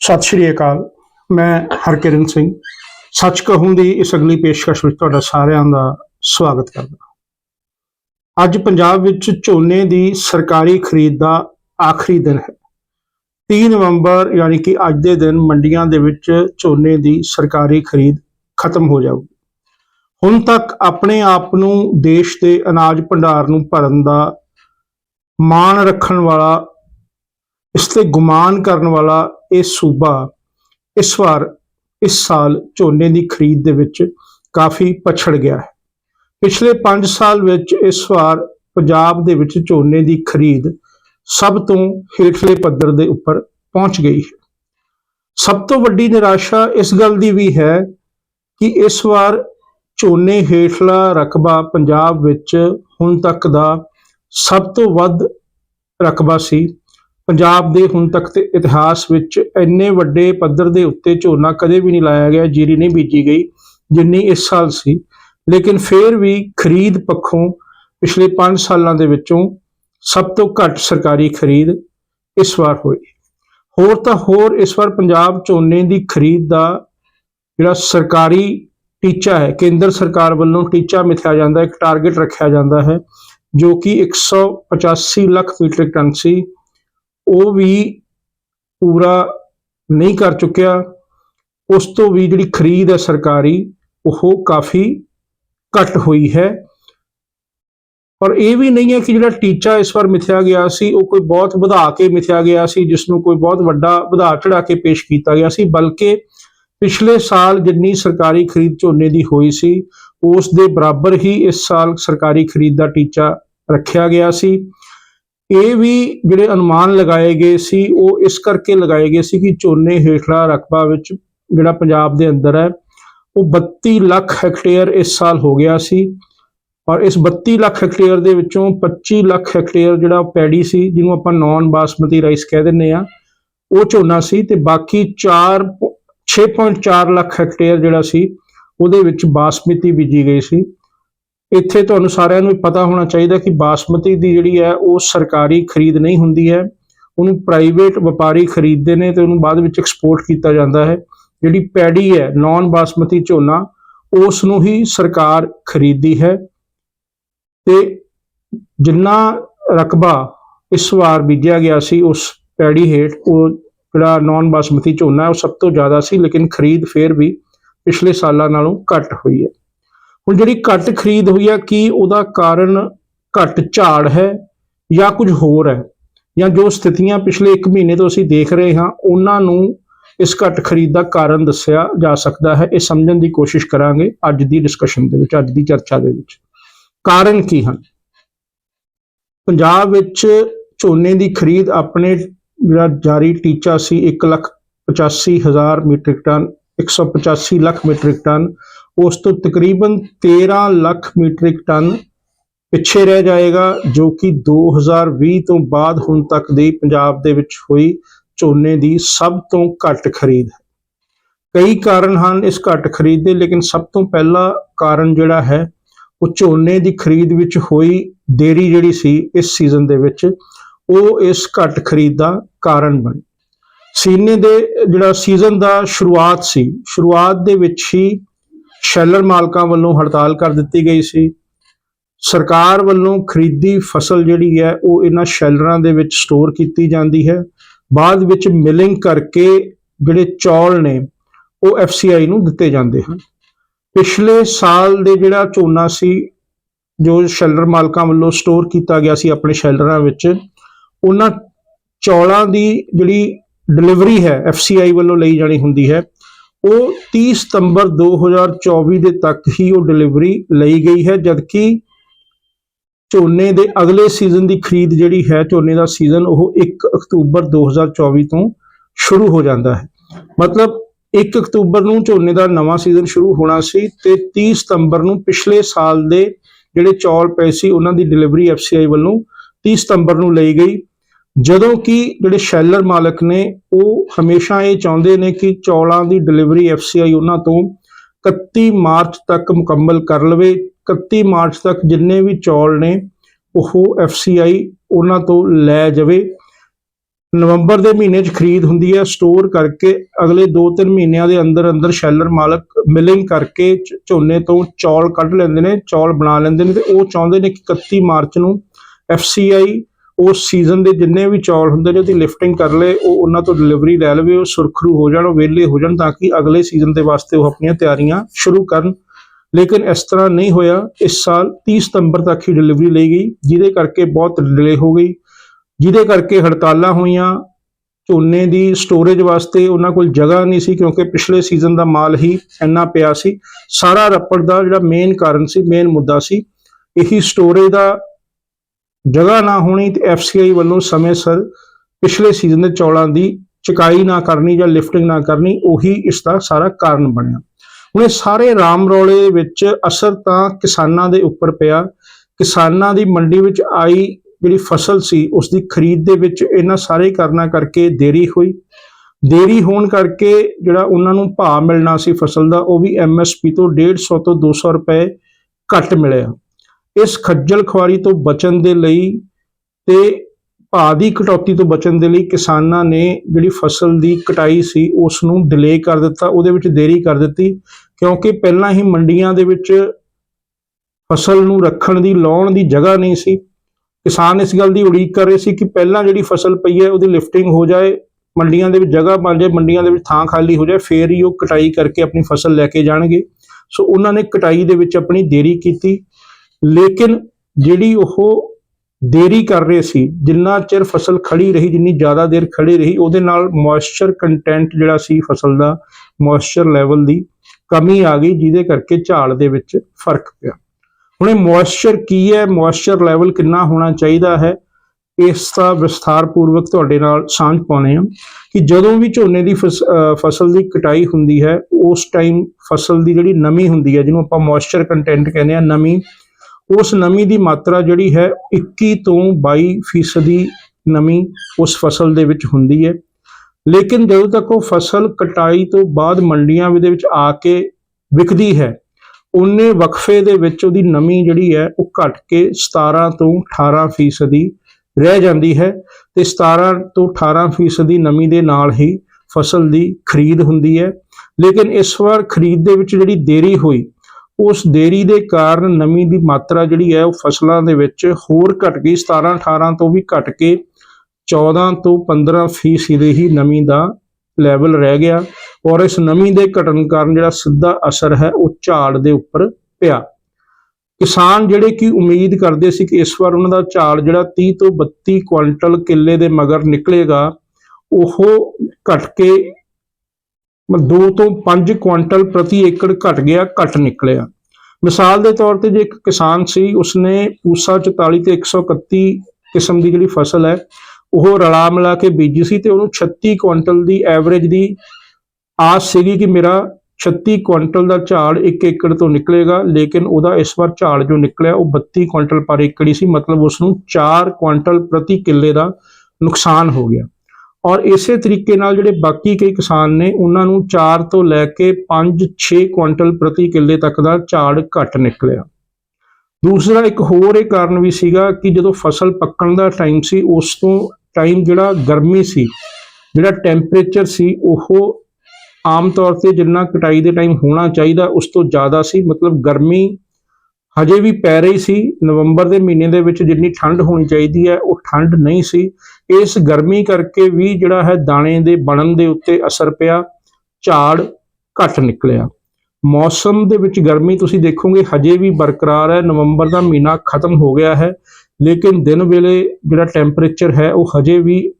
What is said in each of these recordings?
ਸਤਿ ਸ਼੍ਰੀ ਅਕਾਲ, ਮੈਂ ਹਰਕਿਰਨ ਸਿੰਘ। ਸੱਚ ਕਹੂੰ ਦੀ ਇਸ ਅਗਲੀ ਪੇਸ਼ਕਸ਼ ਵਿੱਚ ਤੁਹਾਡਾ ਸਾਰਿਆਂ ਦਾ ਸਵਾਗਤ ਕਰਦਾ ਅੱਜ ਪੰਜਾਬ ਵਿੱਚ ਝੋਨੇ ਦੀ ਸਰਕਾਰੀ ਖਰੀਦ ਦਾ ਆਖਰੀ ਦਿਨ ਹੈ। 3 ਨਵੰਬਰ ਯਾਨੀ ਕਿ ਅੱਜ ਦੇ ਦਿਨ ਮੰਡੀਆਂ ਦੇ ਵਿੱਚ ਝੋਨੇ ਦੀ ਸਰਕਾਰੀ ਖਰੀਦ ਖਤਮ ਹੋ ਜਾਊਗੀ। ਹੁਣ ਤੱਕ ਆਪਣੇ ਆਪ ਨੂੰ ਦੇਸ਼ ਦੇ ਅਨਾਜ ਭੰਡਾਰ ਨੂੰ ਭਰਨ ਦਾ ਮਾਣ ਰੱਖਣ ਵਾਲਾ, ਇਸ ਤੇ ਗੁਮਾਨ ਕਰਨ ਵਾਲਾ ਇਹ ਸੂਬਾ ਇਸ ਵਾਰ, ਇਸ ਸਾਲ ਝੋਨੇ ਦੀ ਖਰੀਦ ਦੇ ਵਿੱਚ ਕਾਫੀ ਪਛੜ ਗਿਆ ਹੈ। ਪਿਛਲੇ 5 ਸਾਲ ਵਿੱਚ ਇਸ ਵਾਰ ਪੰਜਾਬ ਦੇ ਵਿੱਚ ਝੋਨੇ ਦੀ ਖਰੀਦ ਸਭ ਤੋਂ ਹੇਠਲੇ ਪੱਧਰ ਦੇ ਉੱਪਰ ਪਹੁੰਚ ਗਈ ਹੈ। ਸਭ ਤੋਂ ਵੱਡੀ ਨਿਰਾਸ਼ਾ ਇਸ ਗੱਲ ਦੀ ਵੀ ਹੈ ਕਿ ਇਸ ਵਾਰ ਝੋਨੇ ਹੇਠਲਾ ਰਕਬਾ ਪੰਜਾਬ ਵਿੱਚ ਹੁਣ ਤੱਕ ਦਾ ਸਭ ਤੋਂ ਵੱਧ ਰਕਬਾ ਸੀ। ਪੰਜਾਬ ਦੇ ਹੁਣ ਤੱਕ ਦੇ ਇਤਿਹਾਸ ਵਿੱਚ ਇੰਨੇ ਵੱਡੇ ਪੱਧਰ ਦੇ ਉੱਤੇ ਝੋਨਾ ਕਦੇ ਵੀ ਨਹੀਂ ਲਾਇਆ ਗਿਆ, ਜੀਰੀ ਨਹੀਂ ਬੀਜੀ ਗਈ, ਜਿੰਨੀ ਇਸ ਸਾਲ ਸੀ। ਲੇਕਿਨ ਫਿਰ ਵੀ ਖਰੀਦ ਪੱਖੋਂ ਪਿਛਲੇ 5 ਸਾਲਾਂ ਦੇ ਵਿੱਚੋਂ ਸਭ ਤੋਂ ਘੱਟ ਸਰਕਾਰੀ ਖਰੀਦ ਇਸ ਵਾਰ ਹੋਈ। ਹੋਰ ਤਾਂ ਹੋਰ ਇਸ ਵਾਰ ਪੰਜਾਬ ਝੋਨੇ ਦੀ ਖਰੀਦ ਦਾ ਜਿਹੜਾ ਸਰਕਾਰੀ ਟੀਚਾ ਹੈ, ਕੇਂਦਰ ਸਰਕਾਰ ਵੱਲੋਂ ਟੀਚਾ ਮਿਥਿਆ ਜਾਂਦਾ ਹੈ, ਇੱਕ ਟਾਰਗੇਟ ਰੱਖਿਆ ਜਾਂਦਾ ਹੈ, ਜੋ ਕਿ 185 ਲੱਖ ਮੀਟ੍ਰਿਕ ਟਨ ਸੀ। ਉਹ ਵੀ ਪੂਰਾ ਨਹੀਂ ਕਰ ਚੁੱਕਿਆ, ਉਸ ਤੋਂ ਵੀ ਜਿਹੜੀ ਖਰੀਦ ਹੈ ਸਰਕਾਰੀ, ਉਹ ਕਾਫੀ ਘੱਟ ਹੋਈ ਹੈ। ਔਰ ਇਹ ਵੀ ਨਹੀਂ ਹੈ ਕਿ ਜਿਹੜਾ ਟੀਚਾ ਇਸ ਵਾਰ ਮਿਥਿਆ ਗਿਆ ਸੀ, ਉਹ ਕੋਈ ਬਹੁਤ ਵਧਾ ਕੇ ਮਿਥਿਆ ਗਿਆ ਸੀ, ਜਿਸ ਨੂੰ ਕੋਈ ਬਹੁਤ ਵੱਡਾ ਵਧਾ ਚੜਾ ਕੇ ਪੇਸ਼ ਕੀਤਾ ਗਿਆ ਸੀ, ਬਲਕਿ ਪਿਛਲੇ ਸਾਲ ਜਿੰਨੀ ਸਰਕਾਰੀ ਖਰੀਦ ਝੋਨੇ ਦੀ ਹੋਈ ਸੀ, ਉਸ ਦੇ ਬਰਾਬਰ ਹੀ ਇਸ ਸਾਲ ਸਰਕਾਰੀ ਖਰੀਦ ਦਾ ਟੀਚਾ ਰੱਖਿਆ ਗਿਆ ਸੀ। ਇਹ ਵੀ ਜਿਹੜੇ ਅਨੁਮਾਨ ਲਗਾਏ ਗਏ ਸੀ, ਉਹ ਇਸ ਕਰਕੇ ਲਗਾਏ ਗਏ ਸੀ ਕਿ ਝੋਨੇ ਹੇਠਲਾ ਰਕਬਾ ਵਿੱਚ ਜਿਹੜਾ ਪੰਜਾਬ ਦੇ ਅੰਦਰ ਹੈ, ਉਹ 32 ਲੱਖ ਹੈਕਟੇਅਰ ਇਸ ਸਾਲ ਹੋ ਗਿਆ ਸੀ। ਔਰ ਇਸ 32 ਲੱਖ ਹੈਕਟੇਅਰ ਦੇ ਵਿੱਚੋਂ 25 ਲੱਖ ਹੈਕਟੇਅਰ ਜਿਹੜਾ ਪੈੜੀ ਸੀ, ਜਿਹਨੂੰ ਆਪਾਂ ਨਾਨ ਬਾਸਮਤੀ ਰਾਈਸ ਕਹਿ ਦਿੰਦੇ ਆ ਉਹ ਝੋਨਾ ਸੀ ਤੇ ਬਾਕੀ 4 6.4 ਲੱਖ ਹੈਕਟੇਅਰ ਜਿਹੜਾ ਸੀ, ਉਹਦੇ ਵਿੱਚ ਬਾਸਮਤੀ ਬੀਜੀ ਗਈ ਸੀ। ਇੱਥੇ ਤੁਹਾਨੂੰ ਸਾਰਿਆਂ ਨੂੰ ਪਤਾ ਹੋਣਾ ਚਾਹੀਦਾ ਕਿ ਬਾਸਮਤੀ ਦੀ ਜਿਹੜੀ ਹੈ ਉਹ ਸਰਕਾਰੀ ਖਰੀਦ ਨਹੀਂ ਹੁੰਦੀ ਹੈ। ਉਹਨੂੰ ਪ੍ਰਾਈਵੇਟ ਵਪਾਰੀ ਖਰੀਦਦੇ ਨੇ ਤੇ ਉਹਨੂੰ ਬਾਅਦ ਵਿੱਚ ਐਕਸਪੋਰਟ ਕੀਤਾ ਜਾਂਦਾ ਹੈ। ਜਿਹੜੀ ਪੈੜੀ ਹੈ ਨਾਨ ਬਾਸਮਤੀ ਝੋਨਾ ਉਸ ਨੂੰ ਹੀ ਸਰਕਾਰ ਖਰੀਦਦੀ ਹੈ। ਤੇ ਜਿੰਨਾ ਰਕਬਾ ਇਸ ਵਾਰ ਬੀਜਿਆ ਗਿਆ ਸੀ, ਉਸ ਪੈੜੀ ਹੇਠ, ਉਹ ਜਿਹੜਾ ਨਾਨ ਬਾਸਮਤੀ ਝੋਨਾ ਉਹ ਸਭ ਤੋਂ ਜ਼ਿਆਦਾ ਸੀ, ਲੇਕਿਨ ਖਰੀਦ ਫੇਰ ਵੀ ਪਿਛਲੇ ਸਾਲਾਂ ਨਾਲੋਂ ਘੱਟ ਹੋਈ ਹੈ। ਹੁਣ ਜਿਹੜੀ ਘੱਟ ਖਰੀਦ ਹੋਈ ਹੈ ਕੀ ਉਹਦਾ ਕਾਰਨ ਘੱਟ ਝਾੜ ਹੈ ਜਾਂ ਕੁਝ ਹੋਰ ਹੈ? ਜਾਂ ਜੋ ਸਥਿਤੀਆਂ ਪਿਛਲੇ 1 ਮਹੀਨੇ ਤੋਂ ਅਸੀਂ ਦੇਖ ਰਹੇ ਹਾਂ, ਉਹਨਾਂ ਨੂੰ ਇਸ ਘੱਟ ਖਰੀਦ ਦਾ ਕਾਰਨ ਦੱਸਿਆ ਜਾ ਸਕਦਾ ਹੈ, ਇਹ ਸਮਝਣ ਦੀ ਕੋਸ਼ਿਸ਼ ਕਰਾਂਗੇ ਅੱਜ ਦੀ ਡਿਸਕਸ਼ਨ ਦੇ ਵਿੱਚ, ਅੱਜ ਦੀ ਚਰਚਾ ਦੇ ਵਿੱਚ। ਕਾਰਨ ਕੀ ਹਨ? ਪੰਜਾਬ ਵਿੱਚ ਝੋਨੇ ਦੀ ਖਰੀਦ ਆਪਣੇ ਜਿਹੜਾ ਜਾਰੀ ਟੀਚਾ ਸੀ 1 ਲੱਖ 85 ਹਜ਼ਾਰ metric ton 185 lakh metric ton ਉਸ ਤੋਂ ਤਕਰੀਬਨ 13 ਲੱਖ ਮੀਟ੍ਰਿਕ ਟਨ ਪਿੱਛੇ ਰਹਿ ਜਾਏਗਾ, ਜੋ ਕਿ 2020 ਤੋਂ ਬਾਅਦ ਹੁਣ ਤੱਕ ਦੀ ਪੰਜਾਬ ਦੇ ਵਿੱਚ ਹੋਈ ਝੋਨੇ ਦੀ ਸਭ ਤੋਂ ਘੱਟ ਖਰੀਦ ਹੈ। ਕਈ ਕਾਰਨ ਹਨ ਇਸ ਘੱਟ ਖਰੀਦ ਦੇ, ਲੇਕਿਨ ਸਭ ਤੋਂ ਪਹਿਲਾ ਕਾਰਨ ਜਿਹੜਾ ਹੈ, ਉਹ ਝੋਨੇ ਦੀ ਖਰੀਦ ਵਿੱਚ ਹੋਈ ਦੇਰੀ ਜਿਹੜੀ ਸੀ ਇਸ ਸੀਜ਼ਨ ਦੇ ਵਿੱਚ, ਉਹ ਇਸ ਘੱਟ ਖਰੀਦ ਦਾ ਕਾਰਨ ਬਣੀ। ਸੀਨੇ ਦੇ ਜਿਹੜਾ ਸੀਜ਼ਨ ਦਾ ਸ਼ੁਰੂਆਤ ਸੀ, ਸ਼ੁਰੂਆਤ ਦੇ ਵਿੱਚ ਹੀ ਸ਼ੈਲਰ ਮਾਲਕਾਂ ਵੱਲੋਂ ਹੜਤਾਲ ਕਰ ਦਿੱਤੀ ਗਈ ਸੀ। ਸਰਕਾਰ ਵੱਲੋਂ ਖਰੀਦੀ ਫਸਲ ਜਿਹੜੀ ਹੈ, ਉਹ ਇਹਨਾਂ ਸ਼ੈਲਰਾਂ ਦੇ ਵਿੱਚ ਸਟੋਰ ਕੀਤੀ ਜਾਂਦੀ ਹੈ। ਬਾਅਦ ਵਿੱਚ ਮਿਲਿੰਗ ਕਰਕੇ ਜਿਹੜੇ ਚੌਲ ਨੇ, ਉਹ ਐਫਸੀਆਈ ਨੂੰ ਦਿੱਤੇ ਜਾਂਦੇ ਹਨ। ਪਿਛਲੇ ਸਾਲ ਦੇ ਜਿਹੜਾ ਝੋਨਾ ਸੀ, ਜੋ ਸ਼ੈਲਰ ਮਾਲਕਾਂ ਵੱਲੋਂ ਸਟੋਰ ਕੀਤਾ ਗਿਆ ਸੀ ਆਪਣੇ ਸ਼ੈਲਰਾਂ ਵਿੱਚ, ਉਹਨਾਂ ਚੌਲਾਂ ਦੀ ਜਿਹੜੀ ਡਿਲੀਵਰੀ ਹੈ ਐਫਸੀਆਈ ਵੱਲੋਂ ਲਈ ਜਾਣੀ ਹੁੰਦੀ ਹੈ। ਉਹ 30 ਸਤੰਬਰ 2024 ਦੇ ਤੱਕ ਹੀ ਉਹ ਡਿਲੀਵਰੀ ਲਈ ਗਈ ਹੈ, ਜਦਕਿ ਝੋਨੇ ਦੇ ਅਗਲੇ ਸੀਜ਼ਨ ਦੀ ਖਰੀਦ ਜਿਹੜੀ ਹੈ, ਝੋਨੇ ਦਾ ਸੀਜ਼ਨ ਉਹ 1 ਅਕਤੂਬਰ 2024 ਤੋਂ ਸ਼ੁਰੂ ਹੋ ਜਾਂਦਾ ਹੈ। ਮਤਲਬ 1 ਅਕਤੂਬਰ ਨੂੰ ਝੋਨੇ ਦਾ ਨਵਾਂ ਸੀਜ਼ਨ ਸ਼ੁਰੂ ਹੋਣਾ ਸੀ ਤੇ 30 ਸਤੰਬਰ ਨੂੰ ਪਿਛਲੇ ਸਾਲ ਦੇ ਜਿਹੜੇ ਚੌਲ ਪਏ ਸੀ, ਉਹਨਾਂ ਦੀ ਡਿਲੀਵਰੀ ਐਫਸੀਆਈ ਵੱਲੋਂ 30 ਸਤੰਬਰ ਨੂੰ ਲਈ ਗਈ। ਜਦੋਂ ਕਿ ਜਿਹੜੇ ਸ਼ੈਲਰ ਮਾਲਕ ਨੇ, ਉਹ ਹਮੇਸ਼ਾ ਇਹ ਚਾਹੁੰਦੇ ਨੇ ਕਿ ਚੌਲਾਂ ਦੀ ਡਿਲੀਵਰੀ ਐਫਸੀਆਈ ਉਹਨਾਂ ਤੋਂ 31 ਮਾਰਚ ਤੱਕ ਮੁਕੰਮਲ ਕਰ ਲਵੇ। 31 ਮਾਰਚ ਤੱਕ ਜਿੰਨੇ ਵੀ ਚੌਲ ਨੇ, ਉਹ ਐਫਸੀਆਈ ਉਹਨਾਂ ਤੋਂ ਲੈ ਜਾਵੇ। ਨਵੰਬਰ ਦੇ ਮਹੀਨੇ 'ਚ ਖਰੀਦ ਹੁੰਦੀ ਹੈ, ਸਟੋਰ ਕਰਕੇ ਅਗਲੇ 2-3 ਮਹੀਨਿਆਂ ਦੇ ਅੰਦਰ ਅੰਦਰ ਸ਼ੈਲਰ ਮਾਲਕ ਮਿਲਿੰਗ ਕਰਕੇ ਝੋਨੇ ਤੋਂ ਚੌਲ ਕੱਢ ਲੈਂਦੇ ਨੇ, ਚੌਲ ਬਣਾ ਲੈਂਦੇ ਨੇ ਤੇ ਉਹ ਚਾਹੁੰਦੇ ਨੇ ਕਿ 31 ਮਾਰਚ ਨੂੰ FCI ਉਸ ਸੀਜ਼ਨ ਦੇ ਜਿੰਨੇ ਵੀ ਚੌਲ ਹੁੰਦੇ ਨੇ, ਉਹਦੀ ਲਿਫਟਿੰਗ ਕਰ ਲੇ ਉਹ ਉਹਨਾਂ ਤੋਂ ਡਿਲੀਵਰੀ ਲੈ ਲਵੇ, ਉਹ ਸੁਰਖਰੂ ਹੋ ਜਾਣ, ਉਹ ਵਿਹਲੇ ਹੋ ਜਾਣ ਤਾਂ ਕਿ ਅਗਲੇ ਸੀਜ਼ਨ ਦੇ ਵਾਸਤੇ ਉਹ ਆਪਣੀਆਂ ਤਿਆਰੀਆਂ ਸ਼ੁਰੂ ਕਰਨ। ਲੇਕਿਨ ਇਸ ਤਰ੍ਹਾਂ ਨਹੀਂ ਹੋਇਆ। ਇਸ ਸਾਲ 30 ਸਤੰਬਰ ਤੱਕ ਹੀ ਡਿਲੀਵਰੀ ਲਈ ਗਈ, ਜਿਹਦੇ ਕਰਕੇ ਬਹੁਤ ਡਿਲੇ ਹੋ ਗਈ, ਜਿਹਦੇ ਕਰਕੇ ਹੜਤਾਲਾਂ ਹੋਈਆਂ। ਝੋਨੇ ਦੀ ਸਟੋਰੇਜ ਵਾਸਤੇ ਉਹਨਾਂ ਕੋਲ ਜਗ੍ਹਾ ਨਹੀਂ ਸੀ, ਕਿਉਂਕਿ ਪਿਛਲੇ ਸੀਜ਼ਨ ਦਾ ਮਾਲ ਹੀ ਇੰਨਾ ਪਿਆ ਸੀ। ਸਾਰਾ ਰੱਪੜ ਦਾ ਜਿਹੜਾ ਮੇਨ ਕਾਰਨ ਸੀ ਮੇਨ ਮੁੱਦਾ ਸੀ, ਇਹੀ ਸਟੋਰੇਜ ਦਾ ਜਗ੍ਹਾ ਨਾ ਹੋਣੀ ਤੇ FCI ਵੱਲੋਂ ਸਮੇਂ ਸਿਰ ਪਿਛਲੇ ਸੀਜ਼ਨ ਦੇ ਚੌਲਾਂ ਦੀ ਚਕਾਈ ਨਾ ਕਰਨੀ ਜਾਂ ਲਿਫਟਿੰਗ ਨਾ ਕਰਨੀ, ਉਹੀ ਇਸ ਦਾ ਸਾਰਾ ਕਾਰਨ ਬਣਿਆ। ਹੁਣ ਇਹ ਸਾਰੇ ਰਾਮ ਰੌਲੇ ਵਿੱਚ ਅਸਰ ਤਾਂ ਕਿਸਾਨਾਂ ਦੇ ਉੱਪਰ ਪਿਆ। ਕਿਸਾਨਾਂ ਦੀ ਮੰਡੀ ਵਿੱਚ ਆਈ ਜਿਹੜੀ ਫਸਲ ਸੀ ਉਸ ਦੀ ਖਰੀਦ ਦੇ ਵਿੱਚ ਇਹਨਾਂ ਸਾਰੇ ਕਾਰਨਾਂ ਕਰਕੇ ਦੇਰੀ ਹੋਈ। ਦੇਰੀ ਹੋਣ ਕਰਕੇ ਜਿਹੜਾ ਉਹਨਾਂ ਨੂੰ ਭਾਅ ਮਿਲਣਾ ਸੀ ਫਸਲ ਦਾ, ਉਹ ਵੀ MSP ਤੋਂ 150 ਤੋਂ 200 ਰੁਪਏ ਘੱਟ ਮਿਲਿਆ। ਇਸ ਖੱਜਲ ਖੁਆਰੀ ਤੋਂ ਬਚਣ ਦੇ ਲਈ ਤੇ ਭਾਅ ਦੀ ਕਟੌਤੀ ਤੋਂ ਬਚਣ ਦੇ ਲਈ ਕਿਸਾਨਾਂ ਨੇ ਜਿਹੜੀ ਫਸਲ ਦੀ ਕਟਾਈ ਸੀ ਉਸ ਨੂੰ ਡਿਲੇ ਕਰ ਦਿੱਤਾ, ਉਹਦੇ ਵਿੱਚ ਦੇਰੀ ਕਰ ਦਿੱਤੀ, ਕਿਉਂਕਿ ਪਹਿਲਾਂ ਹੀ ਮੰਡੀਆਂ ਦੇ ਵਿੱਚ ਫਸਲ ਨੂੰ ਰੱਖਣ ਦੀ, ਲਾਉਣ ਦੀ ਜਗ੍ਹਾ ਨਹੀਂ ਸੀ। ਕਿਸਾਨ ਇਸ ਗੱਲ ਦੀ ਉਡੀਕ ਕਰ ਰਹੇ ਸੀ ਕਿ ਪਹਿਲਾਂ ਜਿਹੜੀ ਫਸਲ ਪਈ ਹੈ, ਉਹਦੀ ਲਿਫਟਿੰਗ ਹੋ ਜਾਏ, ਮੰਡੀਆਂ ਦੇ ਵਿੱਚ ਜਗ੍ਹਾ ਬਣ ਜਾਏ, ਮੰਡੀਆਂ ਦੇ ਵਿੱਚ ਥਾਂ ਖਾਲੀ ਹੋ ਜਾਏ, ਫੇਰ ਹੀ ਉਹ ਕਟਾਈ ਕਰਕੇ ਆਪਣੀ ਫਸਲ ਲੈ ਕੇ ਜਾਣਗੇ। ਸੋ ਉਹਨਾਂ ਨੇ ਕਟਾਈ ਦੇ ਵਿੱਚ ਆਪਣੀ ਦੇਰੀ ਕੀਤੀ। ਲੇਕਿਨ ਜਿਹੜੀ ਉਹ ਦੇਰੀ ਕਰ ਰਹੇ ਸੀ, ਜਿੰਨਾ ਚਿਰ ਫਸਲ ਖੜੀ ਰਹੀ, ਜਿੰਨੀ ਜ਼ਿਆਦਾ ਦੇਰ ਖੜੀ ਰਹੀ, ਉਹਦੇ ਨਾਲ ਮੋਇਸਚਰ ਕੰਟੈਂਟ ਜਿਹੜਾ ਸੀ ਫਸਲ ਦਾ ਮੋਇਸਚਰ ਲੈਵਲ ਦੀ ਕਮੀ ਆ ਗਈ, ਜਿਹਦੇ ਕਰਕੇ ਝਾੜ ਦੇ ਵਿੱਚ ਫ਼ਰਕ ਪਿਆ। ਹੁਣ ਇਹ ਮੋਇਸਚਰ ਕੀ ਹੈ? ਮੋਇਸਚਰ ਲੈਵਲ ਕਿੰਨਾ ਹੋਣਾ ਚਾਹੀਦਾ ਹੈ? ਇਸ ਦਾ ਵਿਸਥਾਰ ਪੂਰਵਕ ਤੁਹਾਡੇ ਨਾਲ ਸਾਂਝ ਪਾਉਣੇ ਆ ਕਿ ਜਦੋਂ ਵੀ ਝੋਨੇ ਦੀ ਫਸ- ਫਸਲ ਦੀ ਕਟਾਈ ਹੁੰਦੀ ਹੈ, ਉਸ ਟਾਈਮ ਫਸਲ ਦੀ ਜਿਹੜੀ ਨਮੀ ਹੁੰਦੀ ਹੈ, ਜਿਹਨੂੰ ਆਪਾਂ ਮੋਇਸਚਰ ਕੰਟੈਂਟ ਕਹਿੰਦੇ ਆ ਨਮੀ ਉਸ ਨਮੀ ਦੀ ਮਾਤਰਾ ਜਿਹੜੀ ਹੈ 21 ਤੋਂ 22 ਫੀਸਦੀ ਨਮੀ ਉਸ ਫਸਲ ਦੇ ਵਿੱਚ ਹੁੰਦੀ ਹੈ। ਲੇਕਿਨ ਜਦੋਂ ਤੱਕ ਉਹ ਫਸਲ ਕਟਾਈ ਤੋਂ ਬਾਅਦ ਮੰਡੀਆਂ ਦੇ ਵਿੱਚ ਆ ਕੇ ਵਿਕਦੀ ਹੈ, ਉਹਨੇ ਵਕਫੇ ਦੇ ਵਿੱਚ ਉਹਦੀ ਨਮੀ ਜਿਹੜੀ ਹੈ ਉਹ ਘਟ ਕੇ 17 ਤੋਂ 18 ਫੀਸਦੀ ਰਹਿ ਜਾਂਦੀ ਹੈ ਤੇ 17 ਤੋਂ 18 ਫੀਸਦੀ ਨਮੀ ਦੇ ਨਾਲ ਹੀ ਫਸਲ ਦੀ ਖਰੀਦ ਹੁੰਦੀ ਹੈ। ਲੇਕਿਨ ਇਸ ਵਾਰ ਖਰੀਦ ਦੇ ਵਿੱਚ ਜਿਹੜੀ ਦੇਰੀ ਹੋਈ ਉਸ ਦੇਰੀ ਦੇ ਕਾਰਨ ਨਮੀ ਦੀ ਮਾਤਰਾ ਜਿਹੜੀ ਹੈ ਉਹ ਫਸਲਾਂ ਦੇ ਵਿੱਚ ਹੋਰ ਘਟ ਗਈ। 17 18 ਤੋਂ ਵੀ ਘਟ ਕੇ 14 ਤੋਂ 15 ਫੀਸਦੀ ਹੀ ਨਮੀ ਦਾ ਲੈਵਲ ਰਹਿ ਗਿਆ ਔਰ ਇਸ ਨਮੀ ਦੇ ਘਟਣ ਕਾਰਨ ਜਿਹੜਾ ਸਿੱਧਾ ਅਸਰ ਹੈ ਉਹ ਝਾੜ ਦੇ ਉੱਪਰ ਪਿਆ। ਕਿਸਾਨ ਜਿਹੜੇ ਕਿ ਉਮੀਦ ਕਰਦੇ ਸੀ ਕਿ ਇਸ ਵਾਰ ਉਹਨਾਂ ਦਾ ਝਾੜ ਜਿਹੜਾ 30 ਤੋਂ 32 ਕੁਇੰਟਲ ਕਿੱਲੇ ਦੇ ਮਗਰ ਨਿਕਲੇਗਾ, ਉਹ ਘਟ ਕੇ 2 ਤੋਂ 5 ਕੁਇੰਟਲ ਪ੍ਰਤੀ ਏਕੜ ਘਟ ਗਿਆ, ਘਟ ਨਿਕਲਿਆ। ਮਿਸਾਲ ਦੇ ਤੌਰ ਤੇ ਜੇ ਇੱਕ ਕਿਸਾਨ ਸੀ, ਉਸਨੇ ਪੂਸਾ 44 ਤੇ 131 ਕਿਸਮ ਦੀ ਜਿਹੜੀ ਫਸਲ ਹੈ, ਉਹ ਰਲਾ ਮਿਲਾ ਕੇ ਬੀਜੀ ਸੀ ਤੇ ਉਹਨੂੰ 36 ਕੁਇੰਟਲ ਦੀ ਐਵਰੇਜ ਦੀ ਆਸ ਸੀਗੀ ਕਿ ਮੇਰਾ 36 ਕੁਇੰਟਲ ਦਾ ਝਾੜ 1 ਏਕੜ ਤੋਂ ਨਿਕਲੇਗਾ, ਲੇਕਿਨ ਉਹਦਾ ਇਸ ਵਾਰ ਝਾੜ ਜੋ ਨਿਕਲਿਆ, ਉਹ 32 ਕੁਇੰਟਲ ਪਰ ਏਕੜ ਹੀ ਸੀ, ਮਤਲਬ ਉਸ ਨੂੰ 4 ਕੁਇੰਟਲ ਪ੍ਰਤੀ ਕਿੱਲੇ ਦਾ ਨੁਕਸਾਨ ਹੋ ਗਿਆ। ਔਰ ਇਸੇ ਤਰੀਕੇ ਨਾਲ ਜਿਹੜੇ ਬਾਕੀ ਕਈ ਕਿਸਾਨ ਨੇ, ਉਹਨਾਂ ਨੂੰ 4 ਤੋਂ ਲੈ ਕੇ 5-6 ਕੁਇੰਟਲ ਪ੍ਰਤੀ ਕਿੱਲੇ ਤੱਕ ਦਾ ਝਾੜ ਘੱਟ ਨਿਕਲਿਆ। ਦੂਸਰਾ, ਇੱਕ ਹੋਰ ਇਹ ਕਾਰਨ ਵੀ ਸੀਗਾ ਕਿ ਜਦੋਂ ਫਸਲ ਪੱਕਣ ਦਾ ਟਾਈਮ ਸੀ, ਉਸ ਤੋਂ ਟਾਈਮ ਜਿਹੜਾ ਗਰਮੀ ਸੀ, ਜਿਹੜਾ ਟੈਂਪਰੇਚਰ ਸੀ, ਉਹ ਆਮ ਤੌਰ ਤੇ ਜਿੰਨਾ ਕਟਾਈ ਦੇ ਟਾਈਮ ਹੋਣਾ ਚਾਹੀਦਾ, ਉਸ ਤੋਂ ਜ਼ਿਆਦਾ ਸੀ। ਮਤਲਬ ਗਰਮੀ ਹਜੇ ਵੀ ਪੈ ਰਹੀ ਸੀ। ਨਵੰਬਰ ਦੇ ਮਹੀਨੇ ਦੇ ਵਿੱਚ ਜਿੰਨੀ ਠੰਡ ਹੋਣੀ ਚਾਹੀਦੀ ਹੈ, ਉਹ ਠੰਡ ਨਹੀਂ ਸੀ। ਇਸ ਗਰਮੀ ਕਰਕੇ ਵੀ ਜਿਹੜਾ ਹੈ ਦਾਣੇ ਦੇ ਬਣਨ ਦੇ ਉੱਤੇ ਅਸਰ ਪਿਆ। ਝਾੜ ਘੱਟ ਨਿਕਲਿਆ। ਮੌਸਮ ਦੇ ਵਿੱਚ ਗਰਮੀ ਤੁਸੀਂ ਦੇਖੋਗੇ, ਹਜੇ ਵੀ ਬਰਕਰਾਰ ਹੈ। ਨਵੰਬਰ ਦਾ ਮਹੀਨਾ ਖਤਮ ਹੋ ਗਿਆ ਹੈ। ਲੇਕਿਨ ਦਿਨ ਵੇਲੇ ਜਿਹੜਾ ਟੈਂਪਰੇਚਰ ਹੈ, ਉਹ ਹਜੇ ਵੀ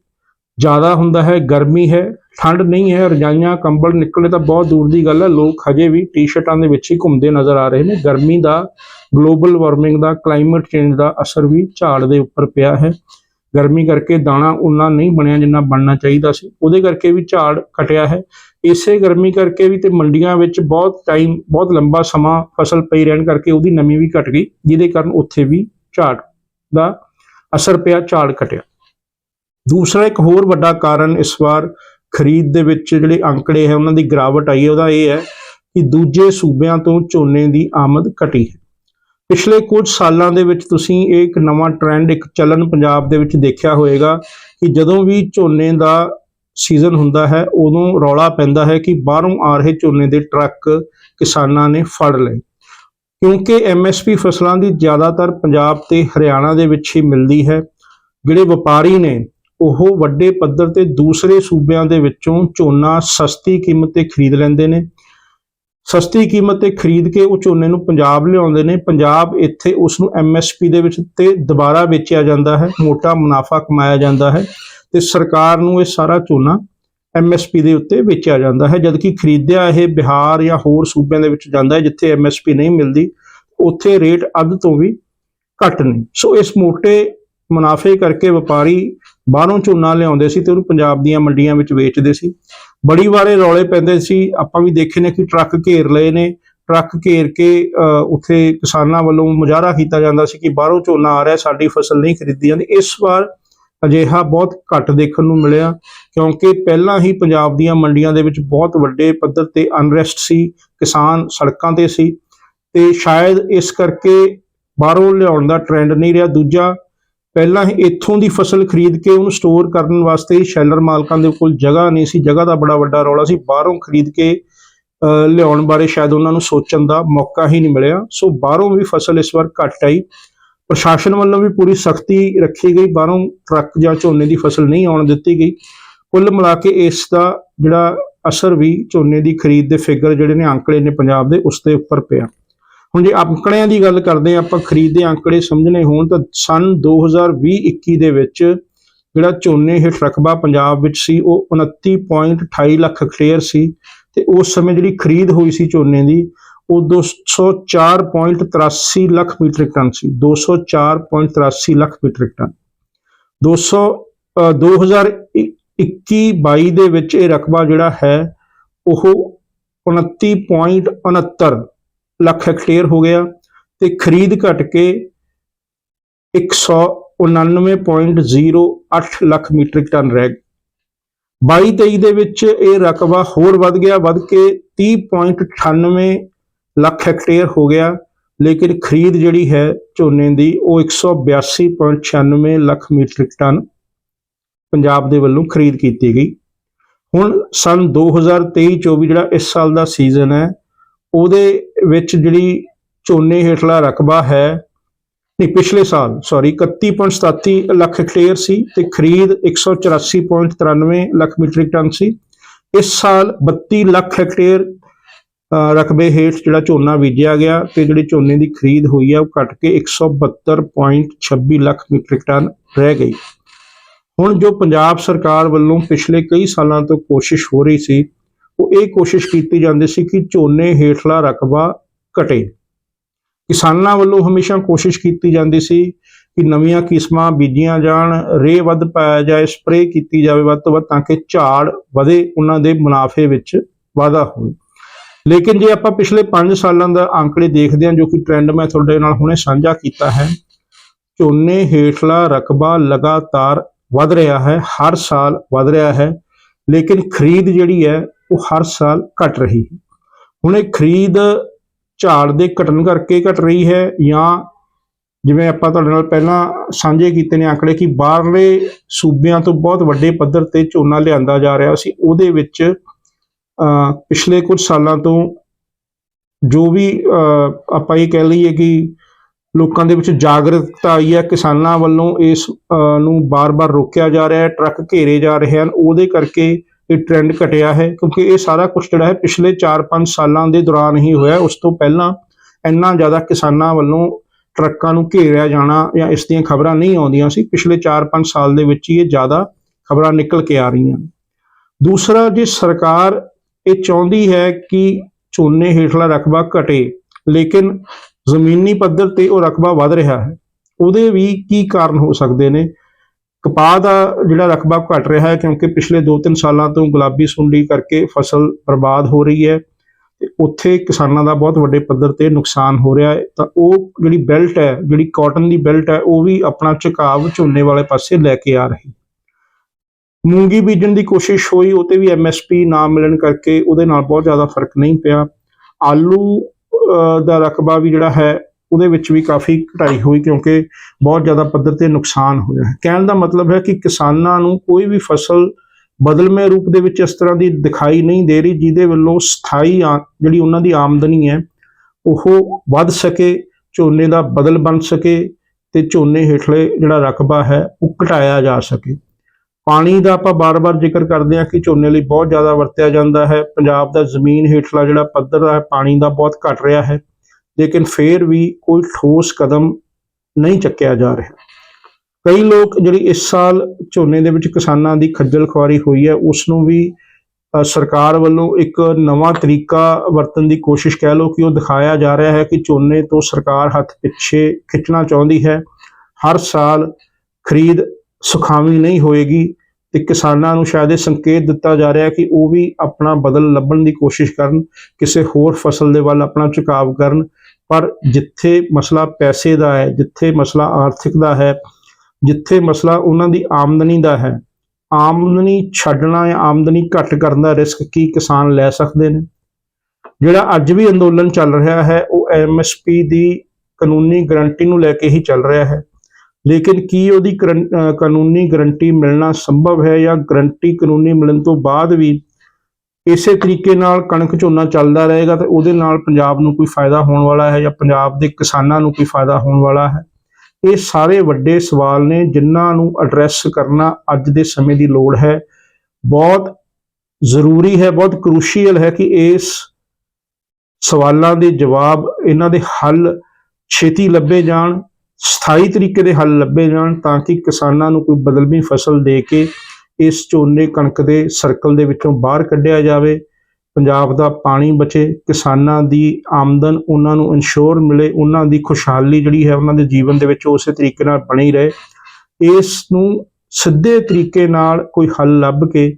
ਜ਼ਿਆਦਾ ਹੁੰਦਾ ਹੈ, ਗਰਮੀ ਹੈ, ਠੰਡ ਨਹੀਂ ਹੈ, ਰਜਾਈਆਂ, ਕੰਬਲ ਨਿਕਲੇ ਤਾਂ ਬਹੁਤ ਦੂਰ ਦੀ ਗੱਲ ਹੈ, ਲੋਕ ਹਜੇ ਵੀ ਟੀ-ਸ਼ਰਟਾਂ ਦੇ ਵਿੱਚ ਹੀ ਘੁੰਮਦੇ ਨਜ਼ਰ ਆ ਰਹੇ ਨੇ। ਗਰਮੀ ਦਾ ਗਲੋਬਲ ਵਾਰਮਿੰਗ ਦਾ ਕਲਾਈਮੇਟ ਚੇਂਜ ਦਾ ਅਸਰ ਵੀ ਝਾੜ ਦੇ ਉੱਪਰ ਪਿਆ ਹੈ। ਗਰਮੀ ਕਰਕੇ ਦਾਣਾ ਉਨਾ ਨਹੀਂ ਬਣਿਆ ਜਿੰਨਾ ਬਣਨਾ ਚਾਹੀਦਾ ਸੀ। ਉਹਦੇ ਕਰਕੇ ਵੀ ਝਾੜ ਘਟਿਆ ਹੈ। ਇਸੇ ਗਰਮੀ ਕਰਕੇ ਵੀ ਤੇ ਮੰਡੀਆਂ ਵਿੱਚ ਬਹੁਤ ਟਾਈਮ ਬਹੁਤ ਲੰਬਾ ਸਮਾਂ ਫਸਲ ਪਈ ਰਹਿਣ ਕਰਕੇ ਉਹਦੀ ਨਮੀ ਵੀ ਘਟ ਗਈ, ਜਿਹਦੇ ਕਾਰਨ ਉੱਥੇ ਵੀ ਝਾੜ ਦਾ ਅਸਰ ਪਿਆ, ਝਾੜ ਘਟਿਆ। ਦੂਸਰਾ ਇੱਕ ਹੋਰ ਵੱਡਾ ਕਾਰਨ ਇਸ ਵਾਰ ਖਰੀਦ ਦੇ ਵਿੱਚ ਜਿਹੜੇ ਅੰਕੜੇ ਹੈ, ਉਹਨਾਂ ਦੀ ਗਿਰਾਵਟ ਆਈ ਹੈ, ਉਹਦਾ ਇਹ ਹੈ ਕਿ ਦੂਜੇ ਸੂਬਿਆਂ ਤੋਂ ਝੋਨੇ ਦੀ ਆਮਦ ਘਟੀ ਹੈ। ਪਿਛਲੇ ਕੁਝ ਸਾਲਾਂ ਦੇ ਵਿੱਚ ਤੁਸੀਂ ਇਹ ਇੱਕ ਨਵਾਂ ਟ੍ਰੈਂਡ ਇੱਕ ਚੱਲਣ ਪੰਜਾਬ ਦੇ ਵਿੱਚ ਦੇਖਿਆ ਹੋਵੇਗਾ ਕਿ ਜਦੋਂ ਵੀ ਝੋਨੇ ਦਾ ਸੀਜ਼ਨ ਹੁੰਦਾ ਹੈ, ਉਦੋਂ ਰੌਲਾ ਪੈਂਦਾ ਹੈ ਕਿ ਬਾਹਰੋਂ ਆ ਰਹੇ ਝੋਨੇ ਦੇ ਟਰੱਕ ਕਿਸਾਨਾਂ ਨੇ ਫੜ ਲਏ। ਕਿਉਂਕਿ ਐਮਐਸਪੀ ਫਸਲਾਂ ਦੀ ਜ਼ਿਆਦਾਤਰ ਪੰਜਾਬ ਤੇ ਹਰਿਆਣਾ ਦੇ ਵਿੱਚ ਹੀ ਮਿਲਦੀ ਹੈ। ਜਿਹੜੇ ਵਪਾਰੀ ਨੇ ਉਹ ਵੱਡੇ ਪੱਧਰ ਤੇ ਦੂਸਰੇ ਸੂਬਿਆਂ ਦੇ ਵਿੱਚੋਂ ਝੋਨਾ ਸਸਤੀ ਕੀਮਤ ਤੇ ਖਰੀਦ ਲੈਂਦੇ ਨੇ। ਸਸਤੀ ਕੀਮਤ ਤੇ ਖਰੀਦ ਕੇ ਉਹ ਝੋਨੇ ਨੂੰ ਪੰਜਾਬ ਲਿਆਉਂਦੇ ਨੇ। ਪੰਜਾਬ ਇੱਥੇ ਉਸ ਨੂੰ ਐਮਐਸਪੀ ਦੇ ਵਿੱਚ ਤੇ ਦੁਬਾਰਾ ਵੇਚਿਆ ਜਾਂਦਾ ਹੈ। ਮੋਟਾ ਮੁਨਾਫਾ ਕਮਾਇਆ ਜਾਂਦਾ ਹੈ ਤੇ ਸਰਕਾਰ ਨੂੰ ਇਹ ਸਾਰਾ ਝੋਨਾ ਐਮਐਸਪੀ ਦੇ ਉੱਤੇ ਵੇਚਿਆ ਜਾਂਦਾ ਹੈ। ਜਦਕਿ ਖਰੀਦਿਆ ਇਹ ਬਿਹਾਰ ਜਾਂ ਹੋਰ ਸੂਬਿਆਂ ਦੇ ਵਿੱਚ ਜਾਂਦਾ ਹੈ ਜਿੱਥੇ ਐਮਐਸਪੀ ਨਹੀਂ ਮਿਲਦੀ, ਉੱਥੇ ਰੇਟ ਅੱਧ ਤੋਂ ਵੀ ਘੱਟ ਨੇ। ਸੋ ਇਸ ਮੋਟੇ ਮੁਨਾਫੇ ਕਰਕੇ ਵਪਾਰੀ ਬਾਹਰੋਂ ਝੋਨਾ ਲਿਆਉਂਦੇ ਸੀ ਤੇ ਉਹਨੂੰ ਪੰਜਾਬ ਦੀਆਂ ਮੰਡੀਆਂ ਵਿੱਚ ਵੇਚਦੇ ਸੀ। ਬੜੀ ਵਾਰੇ ਰੌਲੇ ਪੈਂਦੇ ਸੀ। ਆਪਾਂ ਵੀ ਦੇਖੇ ਨੇ ਕਿ ਟਰੱਕ ਘੇਰ ਲਏ ਨੇ। ਟਰੱਕ ਘੇਰ ਕੇ ਅ, ਉੱਥੇ ਕਿਸਾਨਾਂ ਵੱਲੋਂ ਮੁਜ਼ਾਹਰਾ ਕੀਤਾ ਜਾਂਦਾ ਸੀ ਕਿ ਬਾਹਰੋਂ ਝੋਨਾ ਆ ਰਿਹਾ ਸਾਡੀ ਫਸਲ ਨਹੀਂ ਖਰੀਦੀ ਜਾਂਦੀ। ਇਸ ਵਾਰ ਅਜਿਹਾ ਬਹੁਤ ਘੱਟ ਦੇਖਣ ਨੂੰ ਮਿਲਿਆ ਕਿਉਂਕਿ ਪਹਿਲਾਂ ਹੀ ਪੰਜਾਬ ਦੀਆਂ ਮੰਡੀਆਂ ਦੇ ਵਿੱਚ ਬਹੁਤ ਵੱਡੇ ਪੱਧਰ ਤੇ ਅਨਰੈਸਟ ਸੀ ਕਿਸਾਨ ਸੜਕਾਂ ਤੇ ਸੀ ਤੇ ਸ਼ਾਇਦ ਇਸ ਕਰਕੇ ਬਾਹਰੋਂ ਲਿਆਉਣ ਦਾ ਟ੍ਰੈਂਡ ਨਹੀਂ ਰਿਹਾ। ਦੂਜਾ ਪਹਿਲਾਂ ਹੀ ਇੱਥੋਂ ਦੀ ਫਸਲ ਖਰੀਦ ਕੇ ਉਹਨੂੰ ਸਟੋਰ ਕਰਨ ਵਾਸਤੇ ਸ਼ੈਲਰ ਮਾਲਕਾਂ ਦੇ ਕੋਲ ਜਗ੍ਹਾ ਨਹੀਂ ਸੀ, ਜਗ੍ਹਾ ਦਾ ਬੜਾ ਵੱਡਾ ਰੌਲਾ ਸੀ। ਬਾਹਰੋਂ ਖਰੀਦ ਕੇ ਲਿਆਉਣ ਬਾਰੇ ਸ਼ਾਇਦ ਉਹਨਾਂ ਨੂੰ ਸੋਚਣ ਦਾ ਮੌਕਾ ਹੀ ਨਹੀਂ ਮਿਲਿਆ। ਸੋ ਬਾਹਰੋਂ ਵੀ ਫਸਲ ਇਸ ਵਾਰ ਘੱਟ ਆਈ। ਪ੍ਰਸ਼ਾਸਨ ਵੱਲੋਂ ਵੀ ਪੂਰੀ ਸਖਤੀ ਰੱਖੀ ਗਈ। ਬਾਹਰੋਂ ਟਰੱਕ ਜਾਂ ਝੋਨੇ ਦੀ ਫਸਲ ਨਹੀਂ ਆਉਣ ਦਿੱਤੀ ਗਈ। ਕੁੱਲ ਮਿਲਾ ਕੇ ਇਸ ਦਾ ਜਿਹੜਾ ਅਸਰ ਵੀ ਝੋਨੇ ਦੀ ਖਰੀਦ ਦੇ ਫਿਗਰ ਜਿਹੜੇ ਨੇ, ਅੰਕੜੇ ਨੇ ਪੰਜਾਬ ਦੇ, ਉਸ ਦੇ ਉੱਪਰ ਪਿਆ। ਹੁਣ ਜੇ ਅੰਕੜਿਆਂ ਦੀ ਗੱਲ ਕਰਦੇ ਹਾਂ ਆਪਾਂ ਖਰੀਦ ਦੇ ਅੰਕੜੇ ਸਮਝਣੇ ਹੋਣ ਤਾਂ ਸਨ 2020-21 ਦੇ ਵਿੱਚ ਜਿਹੜਾ ਝੋਨੇ ਹੇਠ ਰਕਬਾ ਪੰਜਾਬ ਵਿੱਚ ਸੀ ਉਹ 29.28 ਲੱਖ ਹੈਕਟੇਅਰ ਸੀ ਤੇ ਉਸ ਸਮੇਂ ਜਿਹੜੀ ਖਰੀਦ ਹੋਈ ਸੀ ਝੋਨੇ ਦੀ ਉਹ 204.83 ਲੱਖ ਮੀਟ੍ਰਿਕ ਟਨ ਸੀ 204.83 ਲੱਖ ਮੀਟ੍ਰਿਕ ਟਨ। 200 ਅ, 2021-22 ਦੇ ਵਿੱਚ ਇਹ ਰਕਬਾ ਜਿਹੜਾ ਹੈ ਉਹ 29.69 ਲੱਖ ਹੈਕਟੇਅਰ ਹੋ ਗਿਆ ਤੇ ਖਰੀਦ ਘਟ ਕੇ 199.08 ਲੱਖ ਮੀਟ੍ਰਿਕ ਟਨ ਰਹਿ ਗਿਆ 22-23 ਦੇ ਵਿੱਚ ਇਹ ਰਕਬਾ ਹੋਰ ਵੱਧ ਗਿਆ, ਵੱਧ ਕੇ 30.98 ਲੱਖ ਹੈਕਟੇਅਰ ਹੋ ਗਿਆ, ਲੇਕਿਨ ਖਰੀਦ ਜਿਹੜੀ ਹੈ ਝੋਨੇ ਦੀ ਉਹ 182.96 ਲੱਖ ਮੀਟ੍ਰਿਕ ਟਨ ਪੰਜਾਬ ਦੇ ਵੱਲੋਂ ਖਰੀਦ ਕੀਤੀ ਗਈ। ਹੁਣ ਸਨ 2023-24 ਜਿਹੜਾ ਇਸ ਸਾਲ ਦਾ ਸੀਜ਼ਨ ਹੈ ਉਹਦੇ ਵਿੱਚ ਜਿਹੜੀ ਝੋਨੇ ਹੇਠਲਾ ਰਕਬਾ ਹੈ, ਨਹੀਂ, ਪਿਛਲੇ ਸਾਲ ਸੌਰੀ 31.37 ਲੱਖ ਹੈਕਟੇਅਰ ਸੀ ਤੇ ਖਰੀਦ 184.93 ਲੱਖ ਮੀਟ੍ਰਿਕ ਟਨ ਸੀ। ਇਸ ਸਾਲ 32 ਲੱਖ ਹੈਕਟੇਅਰ ਰਕਬੇ ਹੇਠ ਜਿਹੜਾ ਝੋਨਾ ਬੀਜਿਆ ਗਿਆ ਤੇ ਜਿਹੜੀ ਝੋਨੇ ਦੀ ਖਰੀਦ ਹੋਈ ਹੈ ਉਹ ਘਟ ਕੇ 172.26 ਲੱਖ ਮੀਟ੍ਰਿਕ ਟਨ ਰਹਿ ਗਈ। ਹੁਣ ਜੋ ਪੰਜਾਬ ਸਰਕਾਰ ਵੱਲੋਂ ਪਿਛਲੇ ਕਈ ਸਾਲਾਂ ਤੋਂ ਕੋਸ਼ਿਸ਼ ਹੋ ਰਹੀ ਸੀ ਉਹ ਇਹ ਕੋਸ਼ਿਸ਼ ਕੀਤੀ ਜਾਂਦੀ ਸੀ ਕਿ ਝੋਨੇ ਹੇਠਲਾ ਰਕਬਾ ਘਟੇ। ਕਿਸਾਨਾਂ ਵੱਲੋਂ ਹਮੇਸ਼ਾ ਕੋਸ਼ਿਸ਼ ਕੀਤੀ ਜਾਂਦੀ ਸੀ ਕਿ ਨਵੀਆਂ ਕਿਸਮਾਂ ਬੀਜੀਆਂ ਜਾਣ, ਰੇਹ ਵੱਧ ਪਾਇਆ ਜਾਏ, ਸਪਰੇਅ ਕੀਤੀ ਜਾਵੇ ਵੱਧ ਤੋਂ ਵੱਧ ਤਾਂ ਕਿ ਝਾੜ ਵਧੇ, ਉਹਨਾਂ ਦੇ ਮੁਨਾਫੇ ਵਿੱਚ ਵਾਧਾ ਹੋਵੇ। ਲੇਕਿਨ ਜੇ ਆਪਾਂ ਪਿਛਲੇ 5 ਸਾਲਾਂ ਦਾ ਅੰਕੜੇ ਦੇਖਦੇ ਹਾਂ ਜੋ ਕਿ ਟ੍ਰੈਂਡ ਮੈਂ ਤੁਹਾਡੇ ਨਾਲ ਹੁਣੇ ਸਾਂਝਾ ਕੀਤਾ ਹੈ, ਝੋਨੇ ਹੇਠਲਾ ਰਕਬਾ ਲਗਾਤਾਰ ਵਧ ਰਿਹਾ ਹੈ, ਹਰ ਸਾਲ ਵਧ ਰਿਹਾ ਹੈ। ਲੇਕਿਨ ਖਰੀਦ ਜਿਹੜੀ ਹੈ ਉਹ ਹਰ ਸਾਲ ਘਟ ਰਹੀ ਹੈ। ਹੁਣ ਇਹ ਖਰੀਦ ਝਾੜ ਦੇ ਘਟਣ ਕਰਕੇ ਘਟ ਰਹੀ ਹੈ ਜਾਂ ਜਿਵੇਂ ਆਪਾਂ ਤੁਹਾਡੇ ਨਾਲ ਪਹਿਲਾਂ ਸਾਂਝੇ ਕੀਤੇ ਨੇ ਆંકੜੇ ਕਿ ਬਾਹਰਲੇ ਸੂਬਿਆਂ ਤੋਂ ਬਹੁਤ ਵੱਡੇ ਪੱਧਰ ਤੇ ਝੋਨਾ ਲਿਆਂਦਾ ਜਾ ਰਿਹਾ ਸੀ ਉਹਦੇ ਵਿੱਚ ਅ, ਪਿਛਲੇ ਕੁਝ ਸਾਲਾਂ ਤੋਂ ਜੋ ਵੀ ਅ, ਆਪਾਂ ਇਹ ਕਹਿ ਲਈਏ ਕਿ ਲੋਕਾਂ ਦੇ ਵਿੱਚ ਜਾਗਰੂਕਤਾ ਆਈ ਹੈ ਕਿਸਾਨਾਂ ਵੱਲੋਂ ਇਸ ਨੂੰ ਬਾਰ-ਬਾਰ ਰੋਕਿਆ ਜਾ ਰਿਹਾ ਹੈ ਟਰੱਕ ਘੇਰੇ ਜਾ ਰਹੇ ਹਨ ਉਹਦੇ ਕਰਕੇ ਇਹ ਟ੍ਰੈਂਡ ਘਟਿਆ ਹੈ, ਕਿਉਂਕਿ ਇਹ ਸਾਰਾ ਕੁਝ ਜਿਹੜਾ ਹੈ ਪਿਛਲੇ 4-5 ਸਾਲਾਂ ਦੇ ਦੌਰਾਨ ਹੀ ਹੋਇਆ ਉਸ ਤੋਂ ਪਹਿਲਾਂ ਇੰਨਾ ਜ਼ਿਆਦਾ ਕਿਸਾਨਾਂ ਵੱਲੋਂ ਟਰੱਕਾਂ ਨੂੰ ਘੇਰਿਆ ਜਾਣਾ ਜਾਂ ਇਸ ਦੀਆਂ ਖਬਰਾਂ ਨਹੀਂ ਆਉਂਦੀਆਂ ਸੀ। ਪਿਛਲੇ 4-5 ਸਾਲ ਦੇ ਵਿੱਚ ਹੀ ਇਹ ਜ਼ਿਆਦਾ ਖਬਰਾਂ ਨਿਕਲ ਕੇ ਆ ਰਹੀਆਂ ਦੂਸਰਾ, ਜੇ ਸਰਕਾਰ ਇਹ ਚਾਹੁੰਦੀ ਹੈ ਕਿ ਝੋਨੇ ਹੇਠਲਾ ਰਕਬਾ ਘਟੇ, ਲੇਕਿਨ ਜ਼ਮੀਨੀ ਪੱਧਰ ਤੇ ਉਹ ਰਕਬਾ ਵੱਧ ਰਿਹਾ ਹੈ, ਉਹਦੇ ਵੀ ਕੀ ਕਾਰਨ ਹੋ ਸਕਦੇ ਨੇ? ਕਪਾਹ ਦਾ ਜਿਹੜਾ ਰਕਬਾ ਘਟ ਰਿਹਾ ਹੈ ਕਿਉਂਕਿ ਪਿਛਲੇ 2-3 ਸਾਲਾਂ ਤੋਂ ਗੁਲਾਬੀ ਸੁੰਡੀ ਕਰਕੇ ਫਸਲ ਬਰਬਾਦ ਹੋ ਰਹੀ ਹੈ ਤੇ ਉੱਥੇ ਕਿਸਾਨਾਂ ਦਾ ਬਹੁਤ ਵੱਡੇ ਪੱਧਰ ਤੇ ਨੁਕਸਾਨ ਹੋ ਰਿਹਾ ਹੈ। ਤਾਂ ਉਹ ਜਿਹੜੀ ਬੈਲਟ ਹੈ, ਜਿਹੜੀ ਕਾਟਨ ਦੀ ਬੈਲਟ ਹੈ, ਉਹ ਵੀ ਆਪਣਾ ਝੁਕਾਵ ਝੋਨੇ ਵਾਲੇ ਪਾਸੇ ਲੈ ਕੇ ਆ ਰਹੀ। ਮੂੰਗੀ ਬੀਜਣ ਦੀ ਕੋਸ਼ਿਸ਼ ਹੋਈ ਉਹ ਤੇ ਵੀ ਐਮਐਸਪੀ ਨਾ ਮਿਲਣ ਕਰਕੇ ਉਹਦੇ ਨਾਲ ਬਹੁਤ ਜ਼ਿਆਦਾ ਫ਼ਰਕ ਨਹੀਂ ਪਿਆ। ਆਲੂ ਦਾ ਰਕਬਾ ਵੀ ਜਿਹੜਾ ਹੈ ਉਹਦੇ ਵਿੱਚ ਵੀ ਕਾਫੀ ਘਟਾਈ ਹੋਈ ਕਿਉਂਕਿ ਬਹੁਤ ਜ਼ਿਆਦਾ ਪੱਧਰ ਤੇ ਨੁਕਸਾਨ ਹੋਇਆ ਹੈ। ਕਹਿਣ ਦਾ ਮਤਲਬ ਹੈ ਕਿ ਕਿਸਾਨਾਂ ਨੂੰ ਕੋਈ ਵੀ ਫਸਲ ਬਦਲਵੇਂ ਰੂਪ ਦੇ ਵਿੱਚ ਇਸ ਤਰ੍ਹਾਂ ਦੀ ਦਿਖਾਈ ਨਹੀਂ ਦੇ ਰਹੀ, ਜਿਹਦੇ ਵੱਲੋਂ ਸਥਾਈ ਆ- ਜਿਹੜੀ ਉਹਨਾਂ ਦੀ ਆਮਦਨੀ ਹੈ, ਉਹ ਵੱਧ ਸਕੇ, ਝੋਨੇ ਦਾ ਬਦਲ ਬਣ ਸਕੇ ਤੇ ਝੋਨੇ ਹੇਠਲੇ ਜਿਹੜਾ ਰਕਬਾ ਹੈ, ਉਹ ਘਟਾਇਆ ਜਾ ਸਕੇ। ਪਾਣੀ ਦਾ ਆਪਾਂ ਬਾਰ-ਬਾਰ ਜ਼ਿਕਰ ਕਰਦੇ ਹਾਂ ਕਿ ਝੋਨੇ ਲਈ ਬਹੁਤ ਜ਼ਿਆਦਾ ਵਰਤਿਆ ਜਾਂਦਾ ਹੈ। ਪੰਜਾਬ ਦਾ ਜ਼ਮੀਨ ਹੇਠਲਾ ਜਿਹੜਾ ਪੱਧਰ ਹੈ, ਪਾਣੀ ਦਾ ਬਹੁਤ ਘਟ ਰਿਹਾ ਹੈ। ਲੇਕਿਨ ਫੇਰ ਵੀ ਕੋਈ ਠੋਸ ਕਦਮ ਨਹੀਂ ਚੱਕਿਆ ਜਾ ਰਿਹਾ। ਕਈ ਲੋਕ ਜਿਹੜੀ ਇਸ ਸਾਲ ਝੋਨੇ ਦੇ ਵਿੱਚ ਕਿਸਾਨਾਂ ਦੀ ਖੱਜਲ ਖੁਆਰੀ ਹੋਈ ਹੈ ਉਸ ਨੂੰ ਵੀ ਸਰਕਾਰ ਵੱਲੋਂ ਇੱਕ ਨਵਾਂ ਤਰੀਕਾ ਵਰਤਣ ਦੀ ਕੋਸ਼ਿਸ਼ ਕਹਿ ਲਓ ਕਿ ਉਹ ਦਿਖਾਇਆ ਜਾ ਰਿਹਾ ਹੈ ਕਿ ਝੋਨੇ ਤੋਂ ਸਰਕਾਰ ਹੱਥ ਪਿੱਛੇ ਖਿੱਚਣਾ ਚਾਹੁੰਦੀ ਹੈ। ਹਰ ਸਾਲ ਖਰੀਦ ਸੁਖਾਵੀਂ ਨਹੀਂ ਹੋਏਗੀ ਤੇ ਕਿਸਾਨਾਂ ਨੂੰ ਸ਼ਾਇਦ ਇਹ ਸੰਕੇਤ ਦਿੱਤਾ ਜਾ ਰਿਹਾ ਹੈ ਕਿ ਉਹ ਵੀ ਆਪਣਾ ਬਦਲ ਲੱਭਣ ਦੀ ਕੋਸ਼ਿਸ਼ ਕਰਨ, ਕਿਸੇ ਹੋਰ ਫਸਲ ਦੇ ਵੱਲ ਆਪਣਾ ਝੁਕਾਵ ਕਰਨ। ਪਰ ਜਿੱਥੇ ਮਸਲਾ ਪੈਸੇ ਦਾ ਹੈ, ਜਿੱਥੇ ਮਸਲਾ ਆਰਥਿਕ ਦਾ ਹੈ, ਜਿੱਥੇ ਮਸਲਾ ਉਹਨਾਂ ਦੀ ਆਮਦਨੀ ਦਾ ਹੈ, ਆਮਦਨੀ ਛੱਡਣਾ ਜਾਂ ਆਮਦਨੀ ਘੱਟ ਕਰਨ ਦਾ ਰਿਸਕ ਕੀ ਕਿਸਾਨ ਲੈ ਸਕਦੇ ਨੇ? ਜਿਹੜਾ ਅੱਜ ਵੀ ਅੰਦੋਲਨ ਚੱਲ ਰਿਹਾ ਹੈ, ਉਹ ਐਮਐਸਪੀ ਦੀ ਕਾਨੂੰਨੀ ਗਰੰਟੀ ਨੂੰ ਲੈ ਕੇ ਹੀ ਚੱਲ ਰਿਹਾ ਹੈ। ਲੇਕਿਨ ਕੀ ਉਹਦੀ ਕਰੰ- ਕਾਨੂੰਨੀ ਗਰੰਟੀ ਮਿਲਣਾ ਸੰਭਵ ਹੈ ਜਾਂ ਗਰੰਟੀ ਕਾਨੂੰਨੀ ਮਿਲਣ ਤੋਂ ਬਾਅਦ ਵੀ ਇਸੇ ਤਰੀਕੇ ਨਾਲ ਕਣਕ ਝੋਨਾ ਚੱਲਦਾ ਰਹੇਗਾ ਤੇ ਉਹਦੇ ਨਾਲ ਪੰਜਾਬ ਨੂੰ ਕੋਈ ਫਾਇਦਾ ਹੋਣ ਵਾਲਾ ਹੈ ਜਾਂ ਪੰਜਾਬ ਦੇ ਕਿਸਾਨਾਂ ਨੂੰ ਕੋਈ ਫਾਇਦਾ ਹੋਣ ਵਾਲਾ ਹੈ? ਇਹ ਸਾਰੇ ਵੱਡੇ ਸਵਾਲ ਨੇ ਜਿਨ੍ਹਾਂ ਨੂੰ ਐਡਰੈਸ ਕਰਨਾ ਅੱਜ ਦੇ ਸਮੇਂ ਦੀ ਲੋੜ ਹੈ। ਬਹੁਤ ਜ਼ਰੂਰੀ ਹੈ, ਬਹੁਤ ਕਰੂਸ਼ੀਅਲ ਹੈ ਕਿ ਇਸ ਸਵਾਲਾਂ ਦੇ ਜਵਾਬ ਇਹਨਾਂ ਦੇ ਹੱਲ ਛੇਤੀ ਲੱਭੇ ਜਾਣ, ਸਥਾਈ ਤਰੀਕੇ ਦੇ ਹੱਲ ਲੱਭੇ ਜਾਣ ਤਾਂ ਕਿ ਕਿਸਾਨਾਂ ਨੂੰ ਕੋਈ ਬਦਲਵੀਂ ਫਸਲ ਦੇ ਕੇ ਇਸ ਝੋਨੇ ਕਣਕ ਦੇ ਸਰਕਲ ਦੇ ਵਿੱਚੋਂ ਬਾਹਰ ਕੱਢਿਆ ਜਾਵੇ। ਪੰਜਾਬ ਦਾ ਪਾਣੀ ਬਚੇ, ਕਿਸਾਨਾਂ ਦੀ ਆਮਦਨ ਉਹਨਾਂ ਨੂੰ ਇੰਸ਼ੋਰ ਮਿਲੇ, ਉਹਨਾਂ ਦੀ ਖੁਸ਼ਹਾਲੀ ਜਿਹੜੀ ਹੈ ਉਹਨਾਂ ਦੇ ਜੀਵਨ ਦੇ ਵਿੱਚ ਉਸੇ ਤਰੀਕੇ ਨਾਲ ਬਣੀ ਰਹੇ। ਇਸ ਨੂੰ ਸਿੱਧੇ ਤਰੀਕੇ ਨਾਲ ਕੋਈ ਹੱਲ ਲੱਭ ਕੇ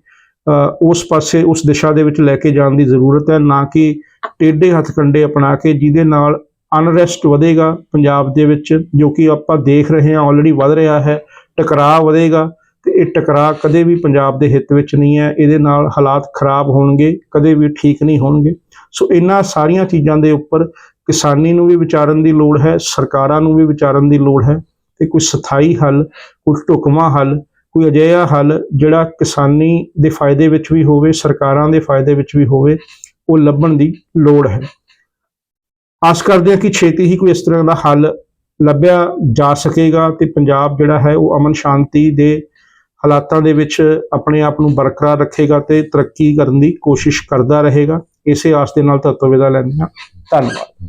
ਉਸ ਪਾਸੇ, ਉਸ ਦਿਸ਼ਾ ਦੇ ਵਿੱਚ ਲੈ ਕੇ ਜਾਣ ਦੀ ਜ਼ਰੂਰਤ ਹੈ, ਨਾ ਕਿ ਟੇਢੇ ਹੱਥ ਕੰਡੇ ਅਪਣਾ ਕੇ ਜਿਹਦੇ ਨਾਲ ਅਨਰੈਸਟ ਵਧੇਗਾ। ਪੰਜਾਬ ਦੇ ਵਿੱਚ ਜੋ ਕਿ ਆਪਾਂ ਦੇਖ ਰਹੇ ਹਾਂ ਆਲਰੇਡੀ ਵਧ ਰਿਹਾ ਹੈ, ਟਕਰਾਅ ਵਧੇਗਾ। ਤੇ ਇਹ ਟਕਰਾਅ ਕਦੇ ਵੀ ਪੰਜਾਬ ਦੇ ਹਿੱਤ ਵਿੱਚ ਨਹੀਂ ਹੈ। ਇਹਦੇ ਨਾਲ ਹਾਲਾਤ ਖਰਾਬ ਹੋਣਗੇ, ਕਦੇ ਵੀ ਠੀਕ ਨਹੀਂ ਹੋਣਗੇ। ਸੋ ਇਹਨਾਂ ਸਾਰੀਆਂ ਚੀਜ਼ਾਂ ਦੇ ਉੱਪਰ ਕਿਸਾਨੀ ਨੂੰ ਵੀ ਵਿਚਾਰਨ ਦੀ ਲੋੜ ਹੈ, ਸਰਕਾਰਾਂ ਨੂੰ ਵੀ ਵਿਚਾਰਨ ਦੀ ਲੋੜ ਹੈ ਤੇ ਕੋਈ ਸਥਾਈ ਹੱਲ, ਕੋਈ ਢੁਕਵਾਂ ਹੱਲ, ਕੋਈ ਅਜਿਹਾ ਹੱਲ ਜਿਹੜਾ ਕਿਸਾਨੀ ਦੇ ਫਾਇਦੇ ਵਿੱਚ ਵੀ ਹੋਵੇ, ਸਰਕਾਰਾਂ ਦੇ ਫਾਇਦੇ ਵਿੱਚ ਵੀ ਹੋਵੇ, ਉਹ ਲੱਭਣ ਦੀ ਲੋੜ ਹੈ। ਆਸ ਕਰਦੇ ਹਾਂ ਕਿ ਛੇਤੀ ਹੀ ਕੋਈ ਇਸ ਤਰ੍ਹਾਂ ਦਾ ਹੱਲ ਲੱਭਿਆ ਜਾ ਸਕੇਗਾ ਤੇ ਪੰਜਾਬ ਜਿਹੜਾ ਹੈ ਉਹ ਅਮਨ ਸ਼ਾਂਤੀ ਦੇ ਹਾਲਾਤਾਂ ਦੇ ਵਿੱਚ ਆਪਣੇ ਆਪ ਨੂੰ ਬਰਕਰਾਰ ਰੱਖੇਗਾ ਤੇ ਤਰੱਕੀ ਕਰਨ ਦੀ ਕੋਸ਼ਿਸ਼ ਕਰਦਾ ਰਹੇਗਾ। ਇਸੇ ਆਸ ਦੇ ਨਾਲ ਤੁਹਾਤੋਂ ਵਿਦਾ ਲੈਂਦੇ ਹਾਂ ਧੰਨਵਾਦ।